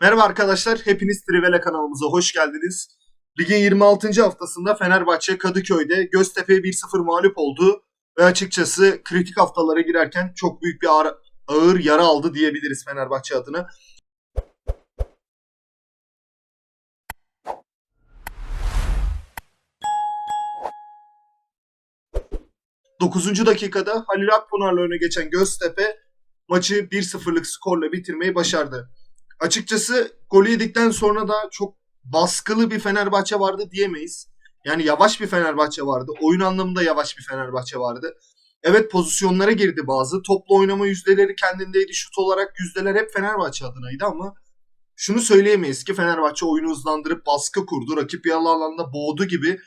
Merhaba arkadaşlar, hepiniz Trivela kanalımıza hoş geldiniz. Ligin 26. haftasında Fenerbahçe Kadıköy'de Göztepe'ye 1-0 mağlup oldu ve açıkçası kritik haftalara girerken çok büyük bir ağır, ağır yara aldı diyebiliriz Fenerbahçe adına. Dokuzuncu dakikada Halil Akpınar'la öne geçen Göztepe maçı 1-0'lık skorla bitirmeyi başardı. Açıkçası golü yedikten sonra da çok baskılı bir Fenerbahçe vardı diyemeyiz. Yani yavaş bir Fenerbahçe vardı. Oyun anlamında yavaş bir Fenerbahçe vardı. Evet pozisyonlara girdi bazı. Toplu oynama yüzdeleri kendindeydi. Şut olarak yüzdeler hep Fenerbahçe adınaydı ama şunu söyleyemeyiz ki Fenerbahçe oyunu hızlandırıp baskı kurdu. Rakip yarı alanda boğdu gibi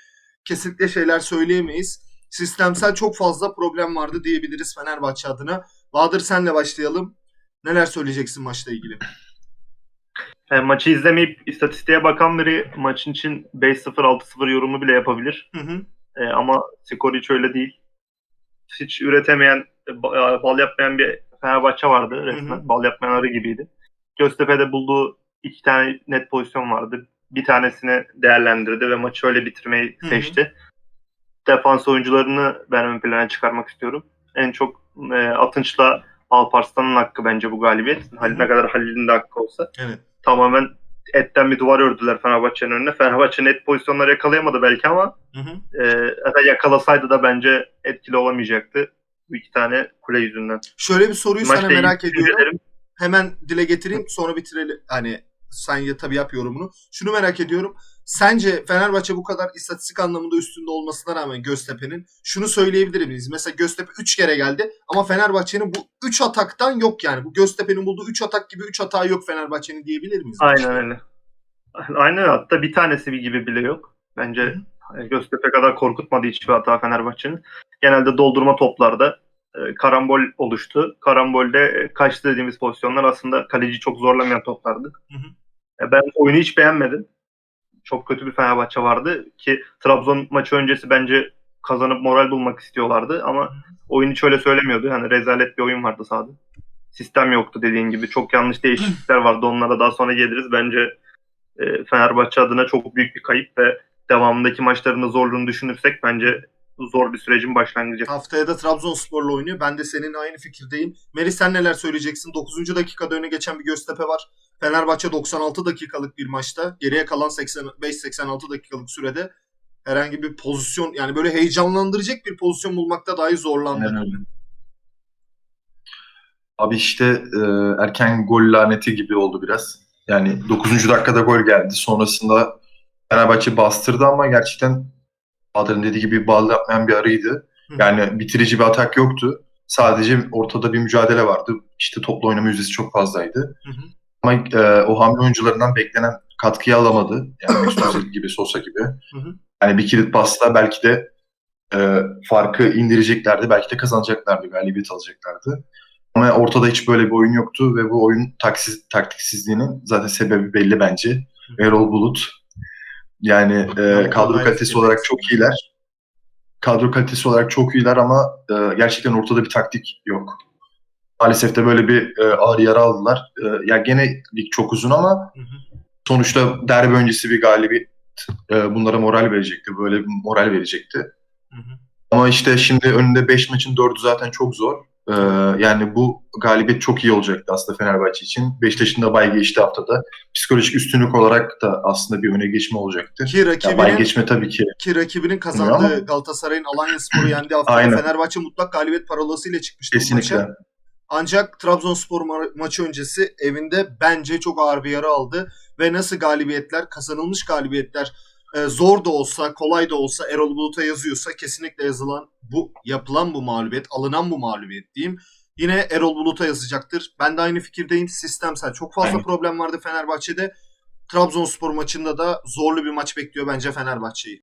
kesinlikle şeyler söyleyemeyiz. Sistemsel çok fazla problem vardı diyebiliriz Fenerbahçe adına. Bahadır senle başlayalım. Neler söyleyeceksin maçla ilgili? E, maçı izlemeyip istatistiğe bakan biri maçın için 5-0 6-0 yorumu bile yapabilir. Hı hı. E, ama skor hiç öyle değil. Hiç üretemeyen, e, e, bal yapmayan bir Fenerbahçe vardı resmen. Hı hı. Bal yapmayan arı gibiydi. Göztepe'de bulduğu iki tane net pozisyon vardı. Bir tanesini değerlendirdi ve maçı öyle bitirmeyi Hı hı. seçti. Defans oyuncularını ben ön plana çıkarmak istiyorum. En çok e, Atınç'la Alparslan'ın hakkı bence bu galibiyet. Halil ne kadar Halil'in de hakkı olsa Evet. Tamamen etten bir duvar ördüler Fenerbahçe'nin önüne. Fenerbahçe net pozisyonları yakalayamadı belki ama Hı hı. e, hatta yakalasaydı da bence etkili olamayacaktı. Bu iki tane kule yüzünden. Şöyle bir soruyu Maçla sana merak ediyorum. düşüncelerim- Hemen dile getireyim sonra bitirelim. Hani sen ya tabii yap yorumunu. Şunu merak ediyorum. Sence Fenerbahçe bu kadar istatistik anlamında üstünde olmasına rağmen Göztepe'nin şunu söyleyebilir miyiz? Mesela Göztepe 3 kere geldi ama Fenerbahçe'nin bu 3 ataktan yok yani. Bu Göztepe'nin bulduğu 3 atak gibi 3 hatağı yok Fenerbahçe'nin diyebilir miyiz? Aynen öyle. Aynen hatta bir tanesi bir gibi bile yok. Bence e, Göztepe kadar korkutmadı hiçbir hata Fenerbahçe'nin. Genelde doldurma toplarda e, karambol oluştu. Karambolde e, kaçtı dediğimiz pozisyonlar aslında kaleci çok zorlamayan toplardı. Hı hı. E, ben oyunu hiç beğenmedim. Çok kötü bir Fenerbahçe vardı ki Trabzon maçı öncesi bence kazanıp moral bulmak istiyorlardı ama oyun hiç öyle söylemiyordu. Yani rezalet bir oyun vardı sahada. Sistem yoktu dediğin gibi. Çok yanlış değişiklikler vardı. Onlara daha sonra geliriz. Bence e, Fenerbahçe adına çok büyük bir kayıp ve devamındaki maçlarında zorluğunu düşünürsek bence zor bir sürecin başlangıcı. Haftaya da Trabzonspor'la oynuyor. Ben de senin aynı fikirdeyim. Meri sen neler söyleyeceksin? 9. dakikada öne geçen bir Göztepe var. Fenerbahçe 96 dakikalık bir maçta. Geriye kalan 85-86 dakikalık sürede herhangi bir pozisyon yani böyle heyecanlandıracak bir pozisyon bulmakta dahi zorlandı. Abi işte e, erken gol laneti gibi oldu biraz. Yani 9. dakikada gol geldi. Sonrasında Fenerbahçe bastırdı ama gerçekten Bahadır'ın dediği gibi bal yapmayan bir arıydı. Yani bitirici bir atak yoktu. Sadece ortada bir mücadele vardı. İşte toplu oynama yüzdesi çok fazlaydı. Hı hı. Ama e, o hamle oyuncularından beklenen katkıyı alamadı. Yani Özil gibi, Sosa gibi. Hı hı. Yani bir kilit pasla belki de e, farkı indireceklerdi. Belki de kazanacaklardı, galibiyet alacaklardı. Ama ortada hiç böyle bir oyun yoktu ve bu oyun taksiz, taktiksizliğinin zaten sebebi belli bence. Erol Bulut. Yani e, kadro kalitesi olarak çok iyiler. Kadro kalitesi olarak çok iyiler ama e, gerçekten ortada bir taktik yok. Maalesef de böyle bir e, ağır yara aldılar. E, ya gene lig çok uzun ama Hı hı. sonuçta derbi öncesi bir galibiyet e, bunlara moral verecekti. Böyle bir moral verecekti. Hı hı. Ama işte şimdi önünde 5 maçın 4'ü zaten çok zor. Ee, yani bu galibiyet çok iyi olacaktı aslında Fenerbahçe için. Beşiktaş'ın da bay geçti haftada. Psikolojik üstünlük olarak da aslında bir öne geçme olacaktı. Ki Ya bay rakibinin, geçme tabii ki. ki rakibinin kazandığı ama- Galatasaray'ın Alanya Spor'u yendiği hafta Aynen. Fenerbahçe mutlak galibiyet parolasıyla çıkmıştı Kesinlikle. maça. Ancak Trabzonspor ma- maçı öncesi evinde bence çok ağır bir yara aldı ve nasıl galibiyetler, kazanılmış galibiyetler e, zor da olsa, kolay da olsa Erol Bulut'a yazıyorsa kesinlikle yazılan bu yapılan bu mağlubiyet, alınan bu mağlubiyet diyeyim. Yine Erol Bulut'a yazacaktır. Ben de aynı fikirdeyim. Sistemsel çok fazla Aynen. problem vardı Fenerbahçe'de. Trabzonspor maçında da zorlu bir maç bekliyor bence Fenerbahçe'yi.